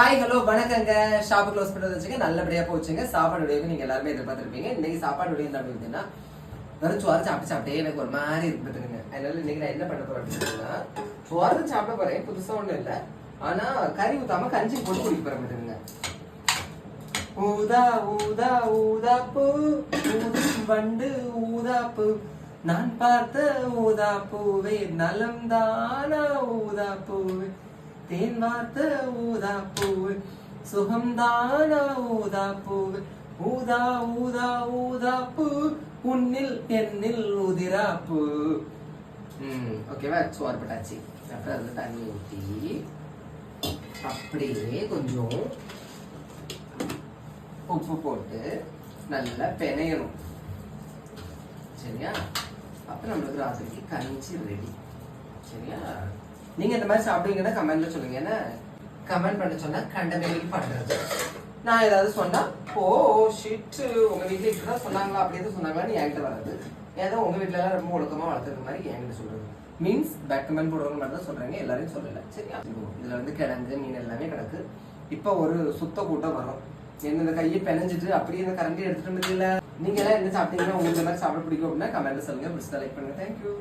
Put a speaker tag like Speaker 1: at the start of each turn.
Speaker 1: Hi hello வணக்கங்க. Shop close பண்ணுறது வச்சுங்க நல்லபடியா போச்சுங்க. சாப்பாடு உடையவு நீங்க எல்லாருமே எதிர்பார்த்துருப்பீங்க. இன்னைக்கு சாப்பாடு உடைய அப்படின்னா வெறும் சோறு சாப்பிட்டு சாப்பிட்டே எனக்கு ஒரு மாதிரி இருக்குதுங்க அதனால இன்னைக்கு நான் என்ன பண்ண போறேன் அப்படின்னா சோறு சாப்பிட போறேன். புதுசா ஒன்றும் இல்லை. ஆனா கறி ஊத்தாம கஞ்சி போட்டு குடிக்க போகிறேன் பாத்துக்கங்க. ஊதா ஊதா ஊதா பூ ஊதும் வண்டு ஊதா பூ நான் பார்த்த ஊதா பூவே நலம் தானா ஊதா பூவே தேன் வார்த்த ஊதா பூவு சுகம்தானா ஊதா பூவு. ஊதா ஊதா ஊதா பூ உன்னில் என்னில் உதிரா பூ. ஓகேவா சோறு பட்டாச்சு. அப்புறம் அதில் தண்ணி ஊற்றி அப்படியே கொஞ்சம் உப்பு போட்டு நல்லா பிணையணும் சரியா? அப்போ நம்மளுக்கு ராத்திரிக்கு கஞ்சி ரெடி சரியா? நீங்க இந்த மாதிரி சாப்பிடுவீங்கன்னா கமெண்ட்ல சொல்லுங்க. என்ன கமெண்ட் பண்ண சொன்னா கண்டமேரி பண்றது. நான் ஏதாவது சொன்னா ஓ ஷிட்டு உங்க வீட்டுல இப்படிதான் சொன்னாங்களா? அப்படி எதுவும் சொன்னாங்களான்னு என்கிட்ட வராது. ஏதோ உங்க வீட்டுல எல்லாம் ரொம்ப ஒழுக்கமா வளர்த்துற மாதிரி என்கிட்ட சொல்றது. மீன்ஸ் பேக் கமெண்ட் போடுறவங்க மட்டும் தான் சொல்றாங்க. எல்லாரையும் சொல்லல. சரியா? இதுல வந்து கிழங்கு மீன் எல்லாமே கிடக்கு. இப்போ ஒரு சுத்த கூட்டம் வரும். என்ன இந்த கையை பிணைஞ்சிட்டு அப்படியே இந்த கரண்டி எடுத்துட்டு முடியல நீங்க எல்லாம் என்ன சாப்பிட்டீங்கன்னா உங்களுக்கு மாதிரி சாப்பிட பிடிக்கும் அப்படின்னா கமெண்ட்ல சொல்லுங்க. பிடிச்சா லைக் பண்ணுங்க. தேங்க்யூ